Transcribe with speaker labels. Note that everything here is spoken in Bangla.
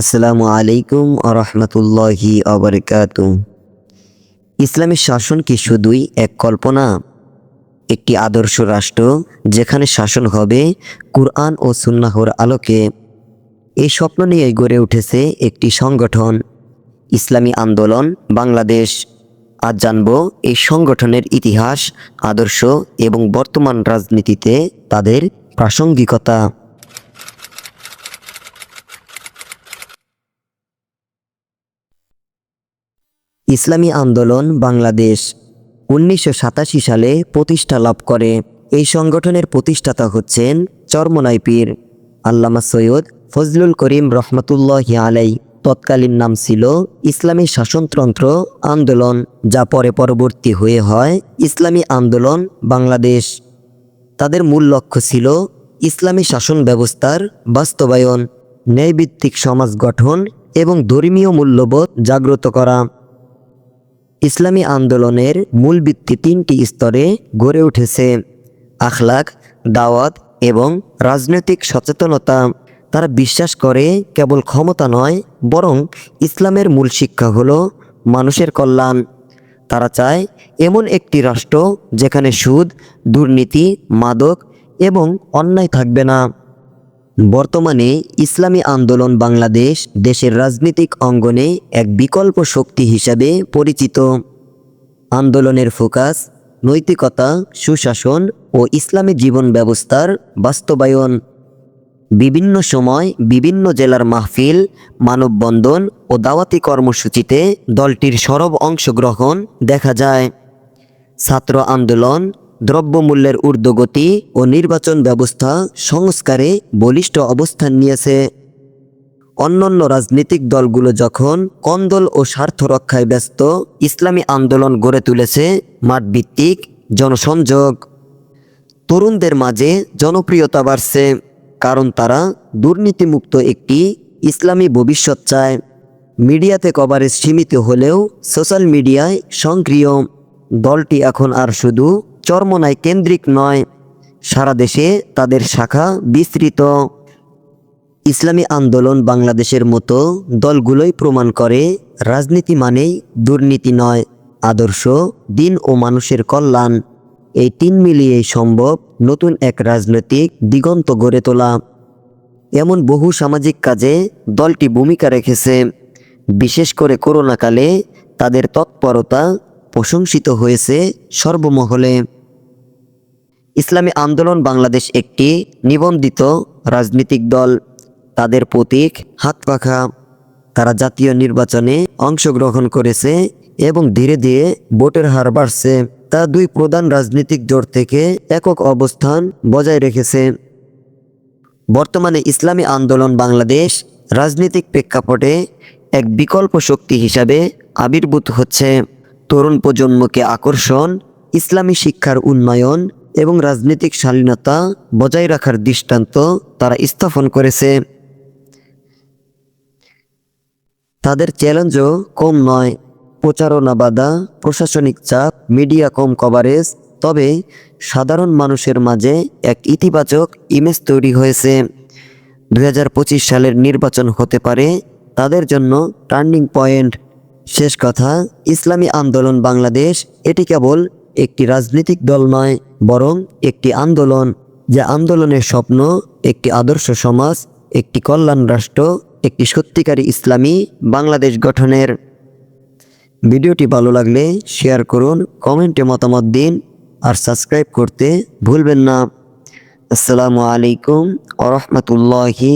Speaker 1: আসসালামু আলাইকুম আরহামতুল্লাহি আবরকাত। ইসলামের শাসন কি শুধুই এক কল্পনা? একটি আদর্শ রাষ্ট্র যেখানে শাসন হবে কুরআন ও সুন্নাহর আলোকে। এই স্বপ্ন নিয়ে গড়ে উঠেছে একটি সংগঠন, ইসলামী আন্দোলন, বাংলাদেশ। আজ জানব এই সংগঠনের ইতিহাস, আদর্শ এবং বর্তমান রাজনীতিতে তাদের প্রাসঙ্গিকতা। ইসলামী আন্দোলন বাংলাদেশ উনিশশো সাতাশি সালে প্রতিষ্ঠা লাভ করে। এই সংগঠনের প্রতিষ্ঠাতা হচ্ছেন চরমনাই পীর আল্লামা সৈয়দ ফজলুল করিম রহমতুল্লাহ আলাই তৎকালীন নাম ছিল ইসলামী শাসনতন্ত্র আন্দোলন, যা পরে পরবর্তী হয়ে হয় ইসলামী আন্দোলন বাংলাদেশ। তাদের মূল লক্ষ্য ছিল ইসলামী শাসন ব্যবস্থার বাস্তবায়ন, ন্যায়ভিত্তিক সমাজ গঠন এবং ধর্মীয় মূল্যবোধ জাগ্রত করা। ইসলামী আন্দোলনের মূল ভিত্তি তিনটি স্তরে গড়ে উঠেছে। আখলাক, দাওয়াত এবং রাজনৈতিক সচেতনতা। তারা বিশ্বাস করে কেবল ক্ষমতা নয়, বরং ইসলামের মূল শিক্ষা হলো মানুষের কল্যাণ। তারা চায় এমন একটি রাষ্ট্র যেখানে সুদ, দুর্নীতি, মাদক এবং অন্যায় থাকবে না। বর্তমানে ইসলামী আন্দোলন বাংলাদেশ দেশের রাজনৈতিক অঙ্গনে এক বিকল্প শক্তি হিসাবে পরিচিত। আন্দোলনের ফোকাস নৈতিকতা, সুশাসন ও ইসলামী জীবন ব্যবস্থার বাস্তবায়ন। বিভিন্ন সময় বিভিন্ন জেলার মাহফিল, মানববন্ধন ও দাওয়াতি কর্মসূচিতে দলটির সরব অংশগ্রহণ দেখা যায়। ছাত্র আন্দোলন দ্রব্যমূল্যের ঊর্ধ্বগতি ও নির্বাচন ব্যবস্থা সংস্কারে বলিষ্ঠ অবস্থান নিয়েছে। অন্যান্য রাজনৈতিক দলগুলো যখন কন্দল ও স্বার্থ রক্ষায় ব্যস্ত, ইসলামী আন্দোলন গড়ে তুলেছে মাঠভিত্তিক জনসংযোগ। তরুণদের মাঝে জনপ্রিয়তা বাড়ছে, কারণ তারা দুর্নীতিমুক্ত একটি ইসলামী ভবিষ্যৎ চায়। মিডিয়াতে কভারেজ সীমিত হলেও সোশ্যাল মিডিয়ায় সক্রিয়। দলটি এখন আর শুধু চরমনায় কেন্দ্রিক নয়। সারা দেশে তাদের শাখা বিস্তৃত। ইসলামী আন্দোলন বাংলাদেশের মতো দলগুলোই প্রমাণ করে, রাজনীতি মানেই দুর্নীতি নয়, আদর্শ, দিন ও মানুষের কল্যাণ। এই তিন মিলিয়েই সম্ভব নতুন এক রাজনৈতিক দিগন্ত গড়ে তোলা। এমন বহু সামাজিক কাজে দলটি ভূমিকা রেখেছে। বিশেষ করে করোনাকালে তাদের তৎপরতা প্রশংসিত হয়েছে সর্বমহলে। ইসলামী আন্দোলন বাংলাদেশ একটি নিবন্ধিত রাজনৈতিক দল। তাদের প্রতীক হাত পাখা। তারা জাতীয় নির্বাচনে অংশগ্রহণ করেছে এবং ধীরে ধীরে ভোটের হার বাড়ছে। তা দুই প্রধান রাজনৈতিক জোট থেকে একক অবস্থান বজায় রেখেছে। বর্তমানে ইসলামী আন্দোলন বাংলাদেশ রাজনৈতিক প্রেক্ষাপটে এক বিকল্প শক্তি হিসাবে আবির্ভূত হচ্ছে। তরুণ প্রজন্মকে আকর্ষণ, ইসলামী শিক্ষার উন্নয়ন এবং রাজনৈতিক শালীনতা বজায় রাখার দৃষ্টান্ত তারা স্থাপন করেছে। তাদের চ্যালেঞ্জও কম নয়। প্রচারণা বাধা, প্রশাসনিক চাপ, মিডিয়া কম কভারেজ তবে সাধারণ মানুষের মাঝে এক ইতিবাচক ইমেজ তৈরি হয়েছে। দু হাজার পঁচিশ সালের নির্বাচন হতে পারে, তাদের জন্য টার্নিং পয়েন্ট। শেষ কথা, ইসলামী আন্দোলন বাংলাদেশ, এটি কেবল একটি রাজনৈতিক দল নয়, বরং একটি আন্দোলন, যা আন্দোলনের স্বপ্ন, একটি আদর্শ সমাজ, একটি কল্যাণ রাষ্ট্র, একটি সত্যিকারী ইসলামী বাংলাদেশ গঠনের। ভিডিওটি ভালো লাগলে শেয়ার করুন, কমেন্টে মতামত দিন, আর সাবস্ক্রাইব করতে ভুলবেন না। আসসালামু আলাইকুম আ রহমতুল্লাহি